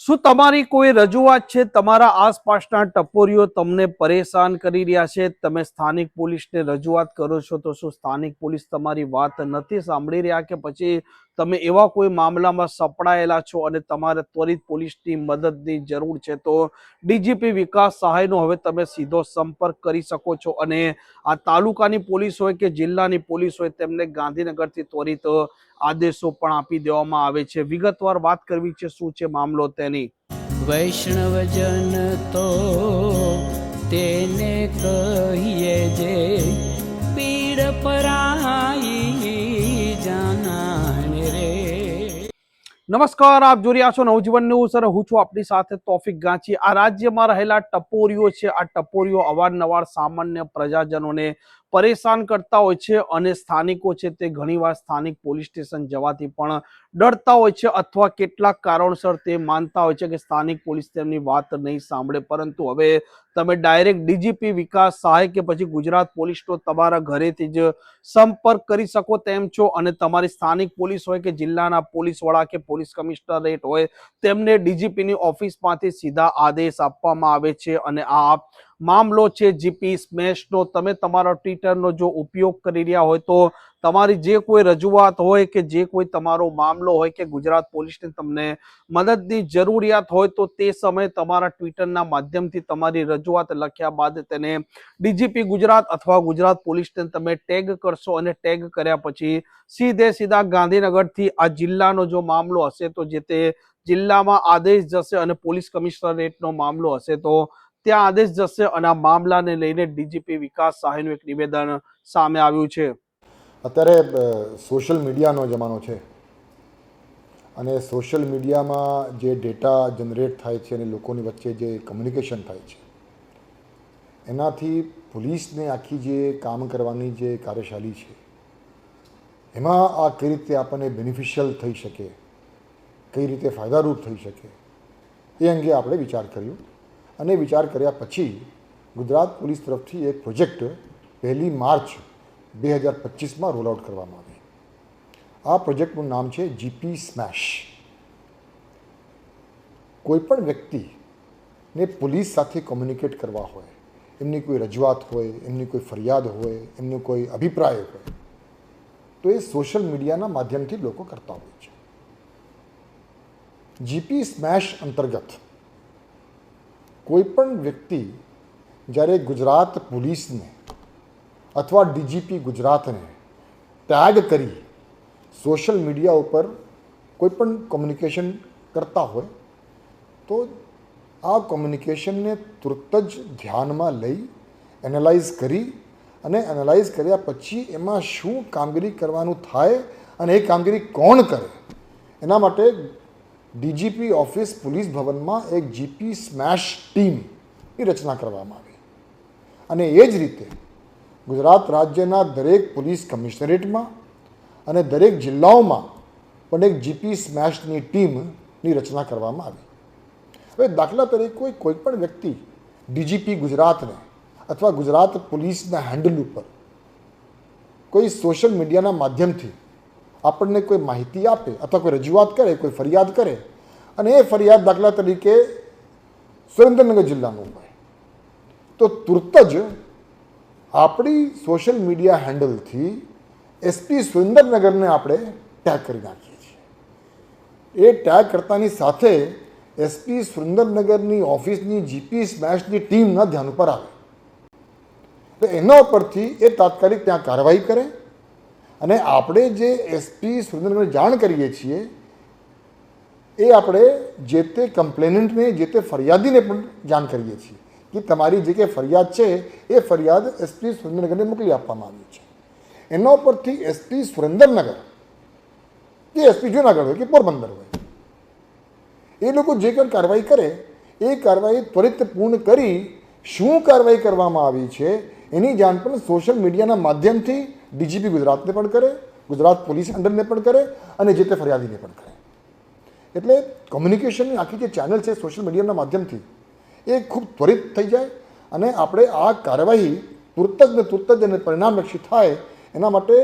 શું તમારી કોઈ રજૂઆત છે? તમારા આસપાસના ટપોરીઓ તમને પરેશાન કરી રહ્યા છે? તમે સ્થાનિક પોલીસને રજૂઆત કરો છો તો શું સ્થાનિક પોલીસ તમારી વાત નથી સાંભળી રહ્યા કે પછી તમે એવા કોઈ મામલામાં સપડાયેલા છો અને તમારે ત્વરિત પોલીસની મદદની જરૂર છે, તો ડીજીપી વિકાસ સહાયનો હવે તમે સીધો સંપર્ક કરી શકો છો અને આ તાલુકાની પોલીસ હોય કે જિલ્લાની પોલીસ હોય તેમને ગાંધીનગરથી ત્વરિત આદેશો પણ આપી દેવામાં આવે છે. વિગતવાર વાત કરવી છે, શું છે મામલો તેની? વૈષ્ણવજન તો તેને કહીએ જે પીડ પરાઈ નમસ્કાર, આપ જોઈ રહ્યા છો નવજીવન ન્યૂઝ અને હું છું આપણી સાથે તોફિક ગાંચી. આ રાજ્યમાં રહેલા ટપોરીઓ છે. આ ટપોરીઓ અવારનવાર સામાન્ય પ્રજાજનોને પરેશાન કરતા હોય છે અને સ્થાનિકો છે તે ઘણીવાર સ્થાનિક પોલીસ સ્ટેશન જવાથી પણ ડરતા હોય છે અથવા કેટલાક કારણસર તે માનતા હોય છે કે સ્થાનિક પોલીસ તેમની વાત નહીં સાંભળે. પરંતુ હવે તમે ડાયરેક્ટ ડીજીપી વિકાસ સહાય કે પછી ગુજરાત પોલીસનો તમારા ઘરેથી જ સંપર્ક કરી શકો તેમ છો અને તમારી સ્થાનિક પોલીસ હોય કે જિલ્લાના પોલીસ વડા કે પોલીસ કમિશનરેટ હોય તેમને ડીજીપીની ઓફિસમાંથી સીધા આદેશ આપવામાં આવે છે અને આ મામલો છે જીપી સ્મેશનો. તમે તમારા ટ્વિટરનો જો ઉપયોગ કરી રહ્યા હોય તો તમારી જે કોઈ રજૂઆત હોય કે જે કોઈ તમારો મામલો હોય કે ગુજરાત પોલીસને તમને મદદની જરૂરિયાત હોય તો તે સમયે તમારા ટ્વિટરના માધ્યમથી તમારી રજૂઆત લખ્યા બાદ તેને ડીજીપી ગુજરાત અથવા ગુજરાત પોલીસને તમે ટેગ કરશો અને ટેગ કર્યા પછી સીધે સીધા ગાંધીનગરથી આ જિલ્લાનો જો મામલો હશે તો જે તે જિલ્લામાં આદેશ જશે અને પોલીસ કમિશનરેટનો મામલો હશે તો ત્યાં આદેશ જશે અને આ મામલાને લઈને ડીજીપી વિકાસ સહાયનું એક નિવેદન સામે આવ્યું છે. અત્યારે સોશિયલ મીડિયાનો જમાનો છે. અને સોશિયલ મીડિયામાં જે ડેટા જનરેટ થાય છે અને લોકોની વચ્ચે જે કમ્યુનિકેશન થાય છે, એનાથી પોલીસને આખી જે કામ કરવાની જે કાર્યશાલી છે, એમાં આ કઈ રીતે આપણને બેનિફિશિયલ થઈ શકે, કઈ રીતે ફાયદારૂપ થઈ શકે, એ અંગે આપણે વિચાર કર્યો. અને વિચાર કર્યા પછી ગુજરાત પોલીસ તરફથી એક પ્રોજેક્ટ પહેલી માર્ચ બે હજાર પચીસમાં રોલ આઉટ કરવામાં આવી આ પ્રોજેક્ટનું નામ છે જીપી સ્મેશ. કોઈપણ વ્યક્તિને પોલીસ સાથે કોમ્યુનિકેટ કરવા હોય, એમની કોઈ રજૂઆત હોય, એમની કોઈ ફરિયાદ હોય, એમનો કોઈ અભિપ્રાય હોય, તો એ સોશિયલ મીડિયાના માધ્યમથી લોકો કરતા હોય છે. જીપી સ્મેશ અંતર્ગત કોઈપણ વ્યક્તિ જ્યારે ગુજરાત પોલીસને અથવા ડીજીપી ગુજરાતને ટેગ કરી સોશિયલ મીડિયા ઉપર કોઈ પણ કોમ્યુનિકેશન કરતા હોય, તો આ કોમ્યુનિકેશનને તુરત જ ધ્યાનમાં લઈ એનાલાઇઝ કરી અને એનાલાઇઝ કર્યા પછી એમાં શું કામગીરી કરવાનું થાય અને એ કામગીરી કોણ કરે, એના માટે ડીજીપી ઓફિસ પોલીસ ભવનમાં એક જીપી સ્મેશ ટીમની રચના કરવામાં આવી. અને એ જ રીતે ગુજરાત રાજ્યના દરેક પોલીસ કમિશનરેટમાં અને દરેક જિલ્લાઓમાં પણ એક જીપી સ્મેશની ટીમની રચના કરવામાં આવી. હવે દાખલા તરીકે કોઈ પણ વ્યક્તિ ડીજીપી ગુજરાતને અથવા ગુજરાત પોલીસના હેન્ડલ ઉપર કોઈ સોશિયલ મીડિયાના માધ્યમથી આપણને કોઈ માહિતી આપે અથવા કોઈ રજૂઆત કરે, કોઈ ફરિયાદ કરે અને એ ફરિયાદ દાખલા તરીકે સુરેન્દ્રનગર જિલ્લાનું હોય. તો તુરત જ આપણી સોશિયલ મીડિયા હેન્ડલથી એસપી સુરેન્દ્રનગરને આપણે ટેગ કરી નાખીએ છીએ. એ ટેગ કરતાની સાથે એસપી સુરેન્દ્રનગરની ઓફિસની જીપી સ્મેશની ટીમના ધ્યાન ઉપર આવે. તો એના ઉપરથી એ તાત્કાલિક ત્યાં કાર્યવાહી કરે અને આપણે જે એસપી સુરેન્દ્રનગરને જાણ કરીએ છીએ, એ આપણે જે તે કમ્પ્લેનન્ટને, જે તે ફરિયાદીને પણ જાણ કરીએ છીએ કે તમારી જે કંઈ ફરિયાદ છે, એ ફરિયાદ એસપી સુરેન્દ્રનગરને મોકલી આપવામાં આવી છે. એના ઉપરથી એસપી સુરેન્દ્રનગર, કે એસપી જુનાગઢ હોય, કે પોરબંદર હોય, એ લોકો જે કંઈ કાર્યવાહી કરે, એ કાર્યવાહી ત્વરિત પૂર્ણ કરી શું કાર્યવાહી કરવામાં આવી છે, એની જાણ પણ સોશિયલ મીડિયાના માધ્યમથી ડીજીપી ગુજરાતને પણ કરે, ગુજરાત પોલીસ અંડરને પણ કરે અને જે તે ફરિયાદીને પણ કરે. એટલે કોમ્યુનિકેશનની આખી જે ચેનલ છે સોશિયલ મીડિયાના માધ્યમથી એ ખૂબ ત્વરિત થઈ જાય અને આપણે આ કાર્યવાહી તુરત જ ને તુરત જ અને પરિણામલક્ષી થાય એના માટે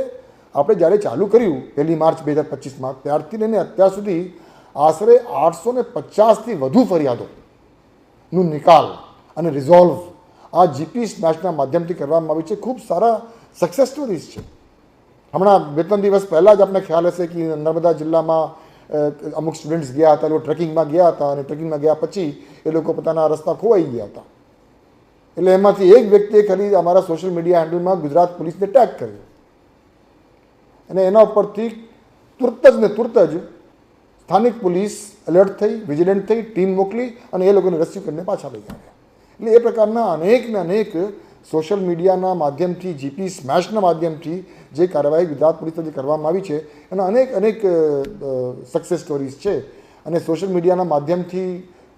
આપણે જ્યારે ચાલુ કર્યું પહેલી માર્ચ બે હજાર પચીસમાં, ત્યારથી લઈને અત્યાર સુધી આશરે આઠસો ને પચાસથી વધુ ફરિયાદોનું નિકાલ અને રિઝોલ્વ આ જીપી સ્મેશના માધ્યમથી કરવામાં આવી છે. ખૂબ સારા સક્સેસ સ્ટોરીઝ છે. હમણાં બે ત્રણ દિવસ પહેલાં જ આપણે ખ્યાલ હશે કે નર્મદા જિલ્લામાં અમુક સ્ટુડન્ટ્સ ગયા હતા, લોકો ટ્રેકિંગમાં ગયા હતા અને ટ્રેકિંગમાં ગયા પછી એ લોકો પોતાના રસ્તા ખોવાઈ ગયા હતા. એટલે એમાંથી એક વ્યક્તિએ ખાલી અમારા સોશિયલ મીડિયા હેન્ડલમાં ગુજરાત પોલીસને ટેગ કર્યો. અને એના ઉપરથી તુરત જ ને તુરત જ સ્થાનિક પોલીસ એલર્ટ થઈ વિજિલન્ટ થઈ ટીમ મોકલી અને એ લોકોને રેસ્ક્યુ કરીને પાછા લઈ આવ્યા એટલે એ પ્રકારના અનેક ને અનેક સોશિયલ મીડિયાના માધ્યમથી જીપી સ્મેશના માધ્યમથી જે કાર્યવાહી ગુજરાત પોલીસ તરફથી કરવામાં આવી છે, એના અનેક અનેક સક્સેસ સ્ટોરીઝ છે. અને સોશિયલ મીડિયાના માધ્યમથી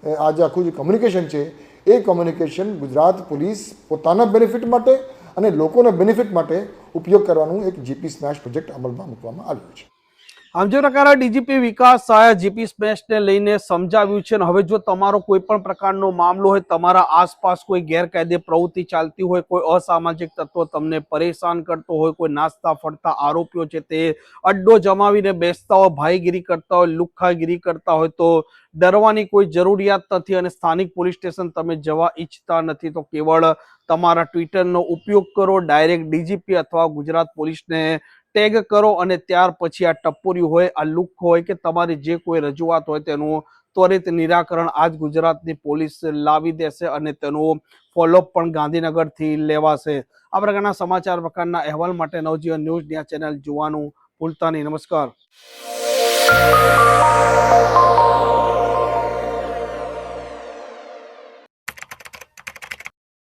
આ જે આખું જે કોમ્યુનિકેશન છે, એ કોમ્યુનિકેશન ગુજરાત પોલીસ પોતાના બેનિફિટ માટે અને લોકોના બેનિફિટ માટે ઉપયોગ કરવાનું એક જીપી સ્મેશ પ્રોજેક્ટ અમલમાં મૂકવામાં આવ્યું છે. આમ જે ડીજીપી વિકાસ સહાય જીપી સ્મેશને લઈને સમજાવ્યું છે અને હવે જો તમારો કોઈ પણ પ્રકારનો મામલો હોય, તમારા આસપાસ કોઈ ગેરકાયદે પ્રવૃત્તિ ચાલતી હોય, કોઈ અસામાજિક તત્વો તમને પરેશાન કરતો હોય, કોઈ નાસ્તા ફરતા આરોપીઓ છે તે અડ્ડો જમાવીને બેસતા હોય, ભાઈગીરી કરતા હોય લુખ્ખાગીરી કરતા હોય, તો ડરવાની કોઈ જરૂરિયાત નથી અને સ્થાનિક પોલીસ સ્ટેશન તમે જવા ઈચ્છતા નથી, તો કેવળ તમારા ટ્વિટરનો ઉપયોગ કરો, ડાયરેક્ટ ડીજીપી અથવા ગુજરાત પોલીસને ટેગ કરો અને ત્યાર પછી આ ટપોરી હોય, આ લુક હોય કે તમારી જે કોઈ રજૂઆત હોય તેનું ત્વરિત નિરાકરણ આજ ગુજરાતની પોલીસ લાવી દેશે અને તેનું ફોલોઅપ પણ ગાંધીનગરથી લેવાશે. આ પ્રકારના સમાચાર, પ્રકારના અહેવાલ માટે નવજીવન ન્યૂઝ ન્યા ચેનલ જોવાનું ભૂલતા નહીં. નમસ્કાર.